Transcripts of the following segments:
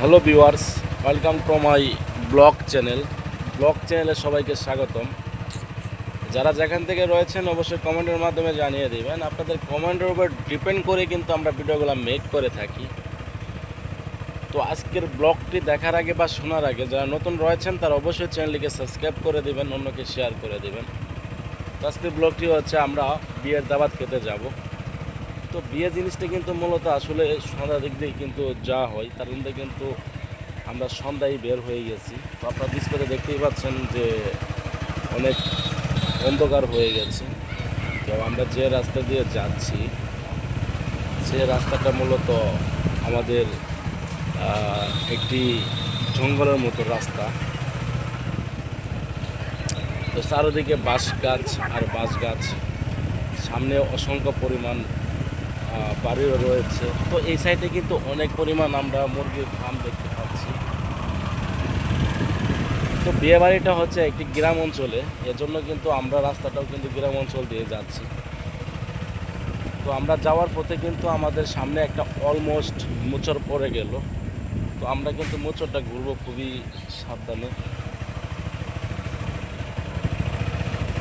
Hello viewers, welcome to my blog channel. Blog চ্যানেলে সবাইকে স্বাগতম। যারা যেখান থেকে রয়েছেন, অবশ্যই কমেন্টের মাধ্যমে জানিয়ে দেবেন। আপনাদের কমেন্টের উপর ডিপেন্ড করে কিন্তু আমরা ভিডিওগুলো মেক করে থাকি। তো আজকের ব্লগটি দেখার আগে বা শোনার আগে, যারা নতুন রয়েছেন, তারা অবশ্যই চ্যানেলটিকে সাবস্ক্রাইব করে দেবেন, অন্যকে শেয়ার করে দেবেন। তো আজকের ব্লগটি হচ্ছে, আমরা বিয়ের দাবাত খেতে যাব। তো বিয়ে জিনিসটা কিন্তু মূলত আসলে সন্ধ্যা দিক দিয়ে কিন্তু যা হয়, তার মধ্যে কিন্তু আমরা সন্ধ্যায় বের হয়ে গেছি। তো আপনারা ডিসপ্লেতে দেখতেই পাচ্ছেন যে অনেক অন্ধকার হয়ে গেছে। তো আমরা যে রাস্তা দিয়ে যাচ্ছি, সে রাস্তাটা মূলত আমাদের একটি জঙ্গলের মতো রাস্তা। তো চারদিকে বাঁশ গাছ আর বাঁশ গাছ সামনে অসংখ্য পরিমাণ বাড়িও রয়েছে। তো এই সাইডে কিন্তু অনেক পরিমাণ আমরা মুরগির ফার্ম দেখতে পাচ্ছি। তো বিয়ে বাড়িটা হচ্ছে একটি গ্রাম অঞ্চলে, এজন্য কিন্তু আমরা রাস্তাটাও কিন্তু গ্রাম অঞ্চল দিয়ে যাচ্ছি। তো আমরা যাওয়ার পথে কিন্তু আমাদের সামনে একটা অলমোস্ট মোচর পড়ে গেল। তো আমরা কিন্তু মোচরটা ঘুরবো খুবই সাবধানে।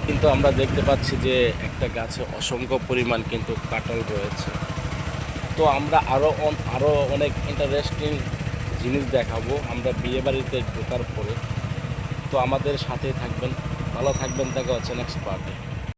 কিন্তু আমরা দেখতে পাচ্ছি যে একটা গাছে অসংখ্য পরিমাণ কিন্তু কাটল রয়েছে। তো আমরা আরও আরও অনেক ইন্টারেস্টিং জিনিস দেখাবো। আমরা বিয়ে বাড়িতে ঢোকার পরে। তো আমাদের সাথে থাকবেন, ভালো থাকবেন, দেখা হচ্ছে নেক্সট পার্টে